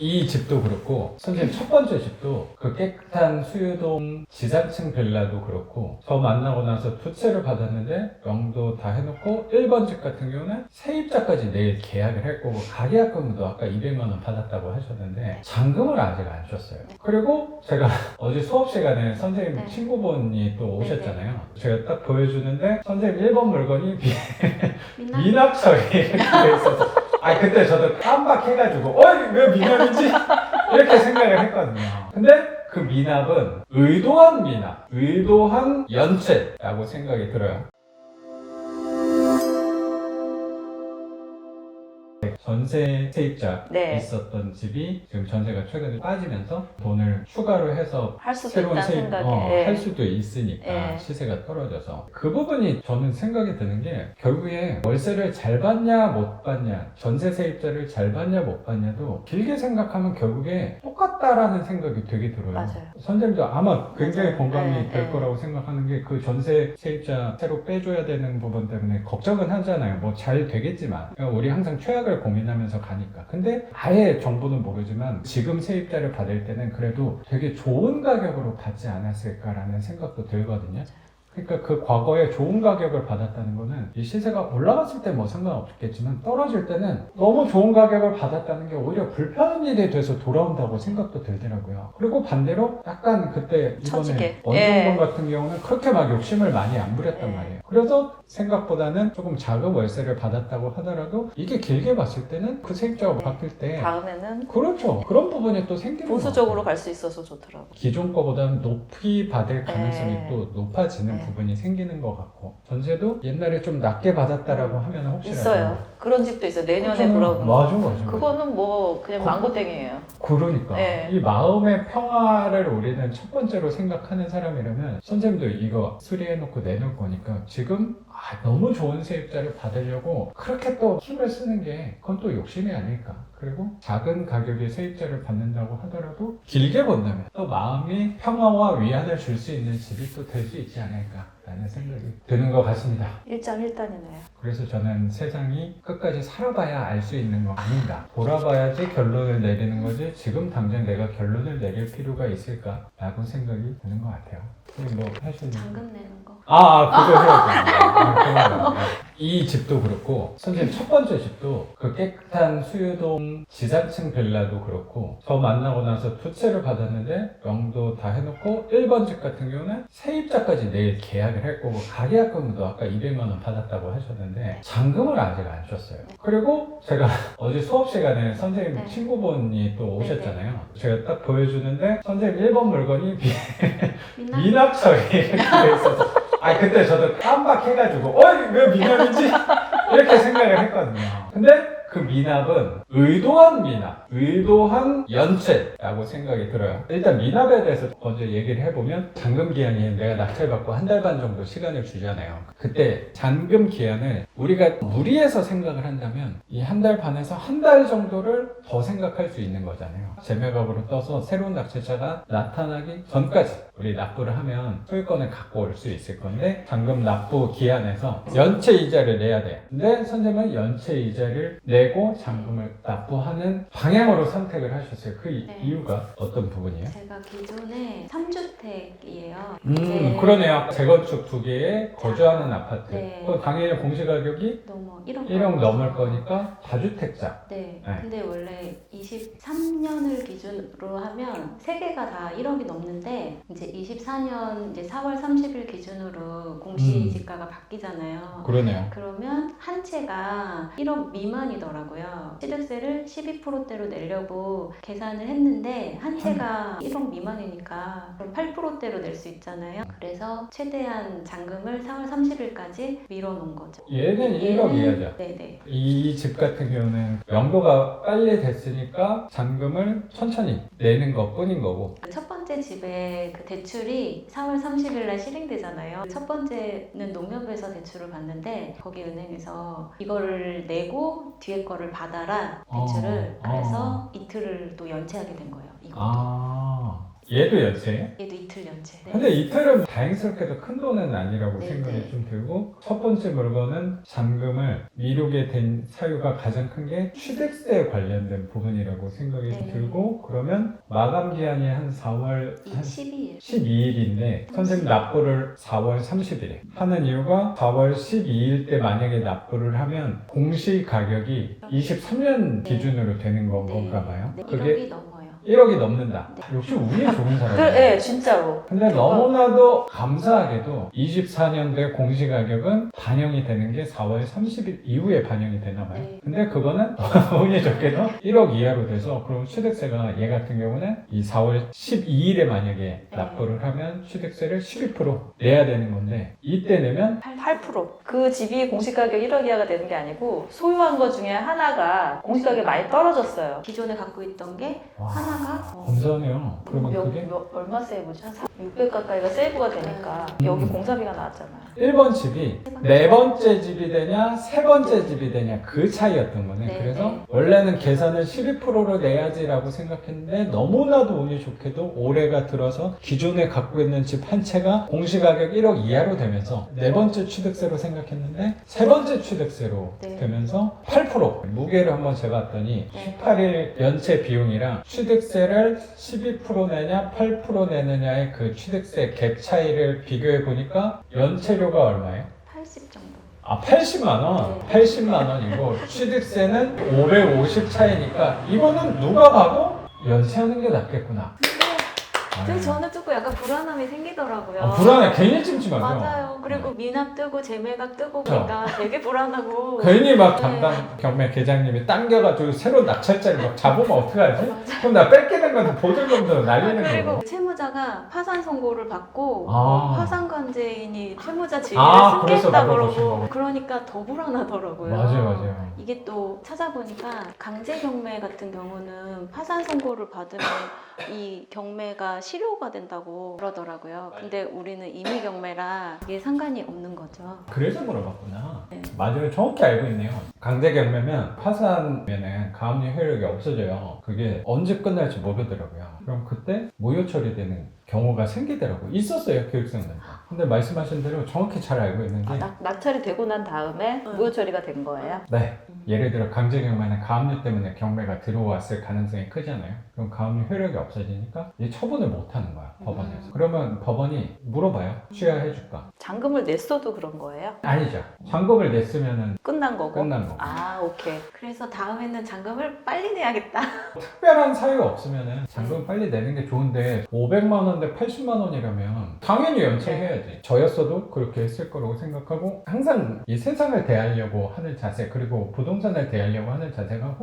이 집도 그렇고 선생님 첫 번째 집도 그 깨끗한 수유동 지상층 빌라도 그렇고 저 만나고 나서 투채를 받았는데 명도 다 해놓고 1번 집 같은 경우는 세입자까지 내일 계약을 할 거고 가계약금도 아까 200만 원 받았다고 하셨는데 잔금을 아직 안 줬어요. 그리고 제가 어제 수업 시간에 선생님 네. 친구분이 또 오셨잖아요. 제가 딱 보여주는데 선생님 1번 물건이 이렇게 돼 있어서 아 그때 저도 깜빡해가지고 어왜 미납이지 이렇게 생각을 했거든요. 근데 그 미납은 의도한 미납 의도한 연체라고 생각이 들어요 전세 세입자 네. 있었던 집이 지금 전세가 최근에 빠지면서 돈을 추가로 해서 할 수도 새로운 있다는 세입 생각에. 어, 예. 할 수도 있으니까 예. 시세가 떨어져서 그 부분이 저는 생각이 드는 게 결국에 월세를 잘 받냐 못 받냐 전세 세입자를 잘 받냐 못 받냐도 길게 생각하면 결국에 똑같다라는 생각이 되게 들어요. 맞아요. 선생님도 아마 굉장히 맞아요. 공감이 예, 될 예. 거라고 생각하는 게 그 전세 세입자 새로 빼줘야 되는 부분 때문에 걱정은 하잖아요. 뭐 잘 되겠지만 그러니까 우리 항상 최악을 고민하면서 가니까. 근데 아예 정보는 모르지만 지금 세입자를 받을 때는 그래도 되게 좋은 가격으로 받지 않았을까라는 생각도 들거든요. 그러니까 그 과거에 좋은 가격을 받았다는 거는 이 시세가 올라갔을 때 뭐 상관없겠지만 떨어질 때는 너무 좋은 가격을 받았다는 게 오히려 불편한 일이 돼서 돌아온다고 생각도 들더라고요. 그리고 반대로 약간 그때 이번에. 원정권 예. 같은 경우는 그렇게 막 욕심을 많이 안 부렸단 예. 말이에요. 그래서 생각보다는 조금 작은 월세를 받았다고 하더라도 이게 길게 봤을 때는 그 세입자가 네. 바뀔 때 다음에는 그렇죠. 그런 부분이 또 생기는 보수적으로. 갈 수 있어서 좋더라고. 기존 거보다는 높이 받을 가능성이 네. 또 높아지는 네. 부분이 생기는 것 같고 전세도 옛날에 좀 낮게 받았다라고 하면 혹시라도 있어요. 그런 집도 있어요. 내년에 그렇잖아요. 그러고. 맞아 맞아 그거는 뭐 그냥 거- 망고땡이에요. 그러니까 네. 이 마음의 평화를 우리는 첫 번째로 생각하는 사람이라면 선생님도 이거 수리해놓고 내놓을 거니까 지금 아, 너무 좋은 세입자를 받으려고 그렇게 또 힘을 쓰는 게 그건 또 욕심이 아닐까 그리고 작은 가격의 세입자를 받는다고 하더라도 길게 본다면 또 마음이 평화와 위안을 줄 수 있는 집이 또 될 수 있지 않을까 라는 생각이 드는 것 같습니다. 일장일단이네요. 그래서 저는 세상이 끝까지 살아봐야 알 수 있는 거 아닌가. 돌아봐야지 결론을 내리는 거지. 지금 당장 내가 결론을 내릴 필요가 있을까라고 생각이 드는 것 같아요. 뭐 하시는 잔금 내는 거. 아, 아, 그거 해야죠. 이 집도 그렇고, 선생님 첫 번째 집도 그 깨끗한 수유동 지상층 빌라도 그렇고, 저 만나고 나서 투채를 받았는데 명도 다 해놓고 1번 집 같은 경우는 세입자까지 내일 계약을 할 거고 가계약금도 아까 200만 원 받았다고 하셨는데 잔금을 아직 안 줬어요. 그리고 제가 어제 수업 시간에 선생님 네. 친구분이 또 오셨잖아요. 제가 딱 보여주는데 선생님 1번 물건이 미나? 미납설이 이렇게 돼 있어서 아 그때 저도 깜빡해가지고 어왜 미납이지? 이렇게 생각을 했거든요. 근데 그 미납은 의도한 미납 의도한 연체라고 생각이 들어요. 일단 미납에 대해서 먼저 얘기를 해보면 잔금 기한이 내가 낙찰받고 한 달 반 정도 시간을 주잖아요. 그때 잔금 기한을 우리가 무리해서 생각을 한다면 이 한 달 반에서 한 달 정도를 더 생각할 수 있는 거잖아요. 재매각으로 떠서 새로운 낙찰자가 나타나기 전까지 우리 납부를 하면 소유권을 갖고 올 수 있을 건데 잔금 납부 기한에서 연체 이자를 내야 돼. 근데 선생님은 연체 이자를 내고 잔금을 납부하는 방향으로 선택을 하셨어요. 그 이- 네. 이유가 어떤 부분이에요? 제가 기존에 3주택이에요. 음, 그러네요. 재건축 두 개에 거주하는 아파트. 네. 그 당연히 공시 가격이 너무 1억, 1억 넘을 거니까 다주택자. 네. 네. 근데 원래 23년을 기준으로 하면 세 개가 다 1억이 넘는데 이제 24년 이제 4월 30일 기준으로 음. 공시지가가 바뀌잖아요. 그러네요. 그러면 한 채가 1억 미만이더라고요. 취득세를 12%대로 내려고 계산을 했는데 한 채가 1억 미만이니까 그럼 8%대로 낼 수 있잖아요. 그래서 최대한 잔금을 4월 30일까지 밀어놓은 거죠. 얘는 1억 이하죠. 네네. 이 집 같은 경우는 명도가 빨리 됐으니까 잔금을 천천히 내는 것 뿐인 거고 첫 번째 집에 그 대출이 4월 30일 날 실행되잖아요. 첫 번째는 농협에서 대출을 받는데 거기 은행에서 이거를 내고 뒤에 거를 받아라 대출을 어, 그래서 어. 이틀을 또 연체하게 된 거예요. 이거. 아 얘도 연체예요? 얘도 이틀 연체. 네. 근데 이틀은 다행스럽게도 큰 돈은 아니라고 네, 생각이 네. 좀 들고 첫 번째 물건은 잔금을 미루게 된 사유가 가장 큰 게 취득세에 관련된 부분이라고 생각이 네. 들고 그러면 마감 기한이 한 4월 이 한 12일. 12일인데 선생님 납부를 4월 30일에 하는 이유가 4월 12일 때 만약에 납부를 하면 공시 가격이 23년 기준으로 되는 건 건가 봐요. 네, 그게 1억이 넘어요. 1억이 넘는다. 역시 운이 좋은 사람이에요. 그, 네, 진짜로. 근데 너무나도 감사하게도 24년도에 공시가격은 반영이 되는 게 4월 30일 이후에 반영이 되나 봐요. 네. 근데 그거는 운이 좋게도 1억 이하로 돼서 그럼 취득세가 얘 같은 경우는 이 4월 12일에 만약에 납부를 하면 취득세를 12% 내야 되는 건데 이때 내면 8%. 그 집이 공시가격 1억 이하가 되는 게 아니고 소유한 것 중에 하나가 공시가격이 많이 떨어졌어요. 기존에 갖고 있던 게 와, 하나 가 어, 감사하네요. 그러면 몇, 그게 몇, 얼마 세이브지? 한 600 가까이가 세이브가 되니까 음. 여기 공사비가 나왔잖아요. 1번 집이 네 번째 집이 되냐 세 번째 집이 되냐 그 차이였던 거네 네, 그래서 네. 원래는 계산을 12%로 내야지라고 생각했는데 너무나도 운이 좋게도 올해가 들어서 기존에 갖고 있는 집 한 채가 공시가격 1억 이하로 되면서 네 번째 취득세로 생각했는데 세 번째 취득세로 네. 되면서 8% 무게를 한번 재봤더니 네. 18일 연체 비용이랑 취득 세를 12% 내냐 8% 내느냐의 그 취득세 갭 차이를 비교해 보니까 연체료가 얼마예요? 80 정도. 아 80만 원, 80만 원이고 취득세는 550 차이니까 이거는 누가 봐도 연체하는 게 낫겠구나. 근데 아유. 저는 조금 약간 불안함이 생기더라고요. 아, 불안해 괜히 찜찜하죠. 맞아요. 그리고 미납 뜨고 재매각 뜨고. 그러니까 되게 불안하고. 괜히 막 네. 담당 경매 계장님이 당겨가지고 새로 낙찰자를 막 잡으면 어떡하지? 그럼 나 뺏기는 건데 보증금도 날리는 그리고 거고. 채무자가 파산 선고를 받고 아. 파산 관제인이 채무자 지위를 아, 그래서 나가보신 그러고 거구나. 그러니까 더 불안하더라고요. 맞아요, 맞아요. 이게 또 찾아보니까 강제 경매 같은 경우는 파산 선고를 받으면 이 경매가 실효가 된다고 그러더라고요. 근데 우리는 임의 경매라 이게 상관이 없는 거죠. 그래서 물어봤구나. 네. 맞아요. 정확히 알고 있네요. 강제 경매면 파산면은 가압류 효력이 없어져요. 그게 언제 끝날지 모르더라고요. 그럼 그때 무효 처리되는 경우가 생기더라고요. 있었어요, 교육생들. 근데 말씀하신 대로 정확히 잘 알고 있는데 아, 낙, 낙찰이 되고 난 다음에 응. 무효 처리가 된 거예요. 네. 예를 들어 강제 경매는 가압류 때문에 경매가 들어왔을 가능성이 크잖아요. 그럼 가압류 효력이 없어지니까 이 처분을 못 하는 거야, 법원에서. 음. 그러면 법원이 물어봐요. 취하해 줄까? 잔금을 냈어도 그런 거예요? 아니죠. 잔금을 냈으면은 끝난 거고? 끝난 거고. 아, 오케이. 그래서 다음에는 잔금을 빨리 내야겠다. 특별한 사유가 없으면은 잔금 빨리 내는 게 좋은데 500만 원대 80만 원이라면 당연히 연체해야지. 저였어도 그렇게 했을 거라고 생각하고 항상 이 세상을 대하려고 하는 자세 그리고 부동산을 대하려고 하는 자세가